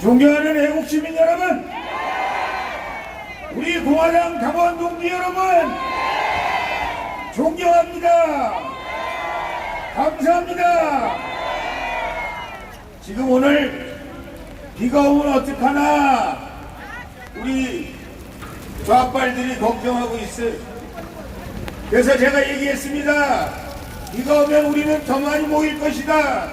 존경하는 애국 시민 여러분, 우리 공화당 당원 동지 여러분, 존경합니다. 감사합니다. 지금 오늘 비가 오면 어떡하나 우리 좌빨들이 걱정하고 있어요. 그래서 제가 얘기했습니다. 비가 오면 우리는 더 많이 모일 것이다.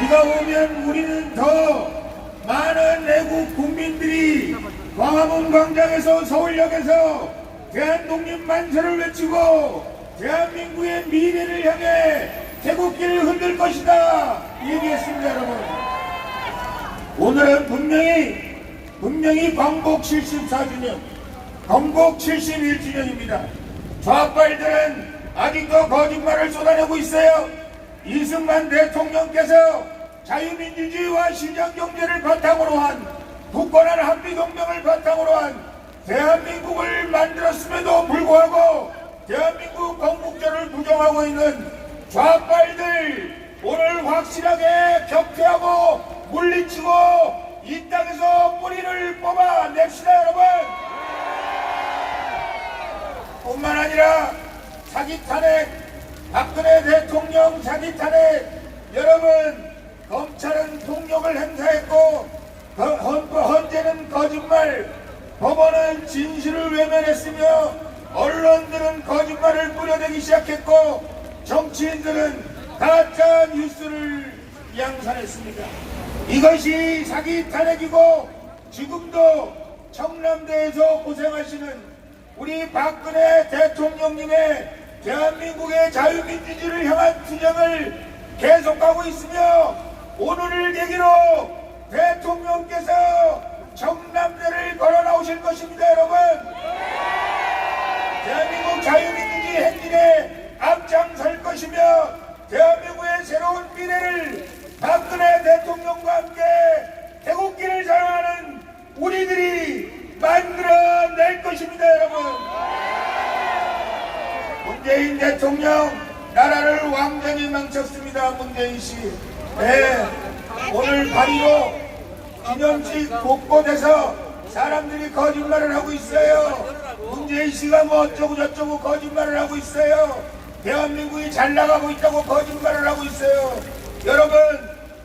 비가 오면 우리는 더 많은 애국 국민들이 광화문 광장에서 서울역에서 대한 독립 만세를 외치고 대한민국의 미래를 향해 태국길을 흔들 것이다 얘기했습니다 여러분. 오늘은 분명히 분명히 광복 74주년 광복 71주년입니다. 좌빨들은 아직도 거짓말을 쏟아내고 있어요. 이승만 대통령께서 자유민주주의와 시장경제를 바탕으로 한 굳건한 한미동맹을 바탕으로 한 대한민국을 만들었음에도 불구하고 대한민국 건국절을 부정하고 있는 좌빨들 오늘 확실하게 격퇴하고 물리치고 이 땅에서 뿌리를 뽑아 냅시다 여러분! 뿐만 아니라 사기 탄핵 박근혜 대통령 사기 탄핵 여러분 폭력을 행사했고 헌재는 거짓말 법원은 진실을 외면했으며 언론들은 거짓말을 뿌려대기 시작했고 정치인들은 가짜 뉴스를 양산했습니다. 이것이 사기 탄핵이고 지금도 청남대에서 고생하시는 우리 박근혜 대통령님의 대한민국의 자유민주주의를 향한 투쟁을 계속하고 있으며 오늘을 계기로 대통령께서 청남대를 걸어 나오실 것입니다 여러분. 대한민국 자유민주주의 행진에 앞장설 것이며 대한민국의 새로운 미래를 박근혜 대통령과 함께 태국길을 자랑하는 우리들이 만들어낼 것입니다 여러분. 문재인 대통령 나라를 완전히 망쳤습니다 문재인 씨 네, 오늘 8.15 기념식 곳곳에서 사람들이 거짓말을 하고 있어요. 문재인 씨가 뭐 어쩌고 저쩌고 거짓말을 하고 있어요. 대한민국이 잘 나가고 있다고 거짓말을 하고 있어요. 여러분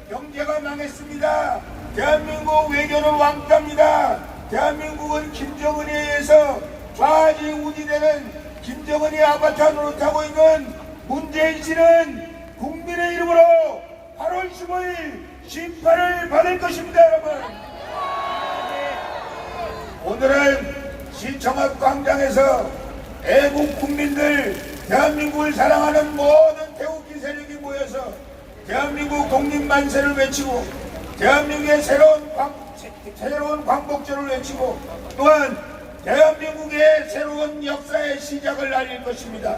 경제가 망했습니다. 대한민국 외교는 왕따입니다. 대한민국은 김정은에 의해서 좌지 우지되는 김정은이 아바타 노릇하고 있는 문재인 씨는 국민의 이름으로 8월 15일 심판을 받을 것입니다 여러분 오늘은 시청학 광장에서 애국 국민들 대한민국을 사랑하는 모든 태국기 세력이 모여서 대한민국 독립만세를 외치고 대한민국의 새로운 광, 새로운 광복절을 외치고 또한 대한민국의 새로운 역사의 시작을 알릴 것입니다.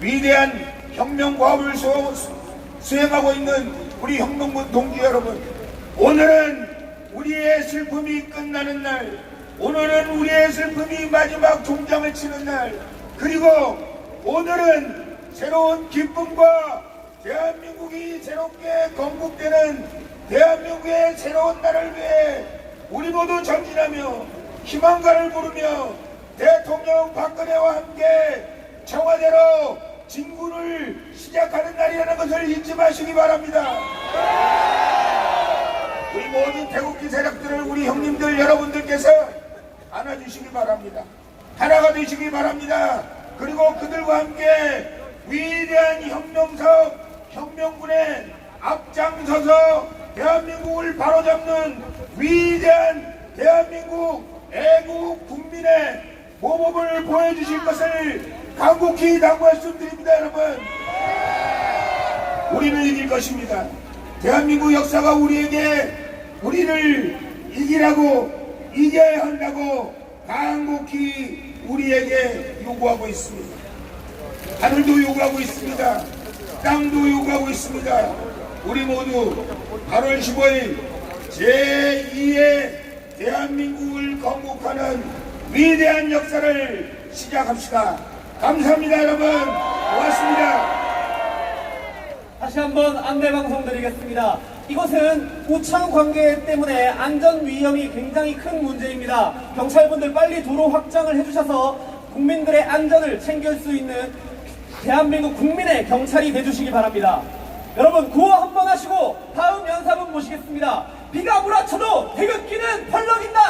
위대한 혁명과업을 수, 수행하고 있는 우리 혁명군 동지 여러분 오늘은 우리의 슬픔이 끝나는 날 오늘은 우리의 슬픔이 마지막 종장을 치는 날 그리고 오늘은 새로운 기쁨과 대한민국이 새롭게 건국되는 대한민국의 새로운 날을 위해 우리 모두 전진하며 희망가를 부르며 대통령 박근혜와 함께 청와대로 진군을 시작하는 날이라는 것을 잊지 마시기 바랍니다. 우리 모든 태국기 세력들을 우리 형님들 여러분들께서 안아주시기 바랍니다. 하나가 되시기 바랍니다. 그리고 그들과 함께 위대한 혁명석 혁명군에 앞장서서 대한민국을 바로잡는 위대한 대한민국 애국 국민의 모범을 보여주실 것을 간곡히 당부 말씀드립니다 여러분. 우리는 이길 것입니다. 대한민국 역사가 우리에게 우리를 이기라고 이겨야 한다고 간곡히 우리에게 요구하고 있습니다. 하늘도 요구하고 있습니다. 땅도 요구하고 있습니다. 우리 모두 8월 15일 제2의 대한민국을 건국하는 위대한 역사를 시작합시다. 감사합니다, 여러분. 고맙습니다. 다시 한번 안내 방송 드리겠습니다. 이것은 우창 관계 때문에 안전 위험이 굉장히 큰 문제입니다. 경찰분들 빨리 도로 확장을 해주셔서 국민들의 안전을 챙길 수 있는 대한민국 국민의 경찰이 돼주시기 바랍니다. 여러분 구호 한 번 하시고 다음 연사분 모시겠습니다. 비가 몰아쳐도 태극기는 펄럭인다.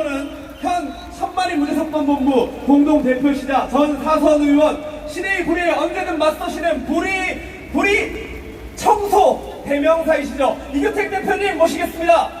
연사분은 현 천만리 무죄성범본부 공동 대표시자 전 사선 의원 시대의 불의에 언제든 맞서시는 불의 불의 청소 대명사이시죠 이규택 대표님 모시겠습니다.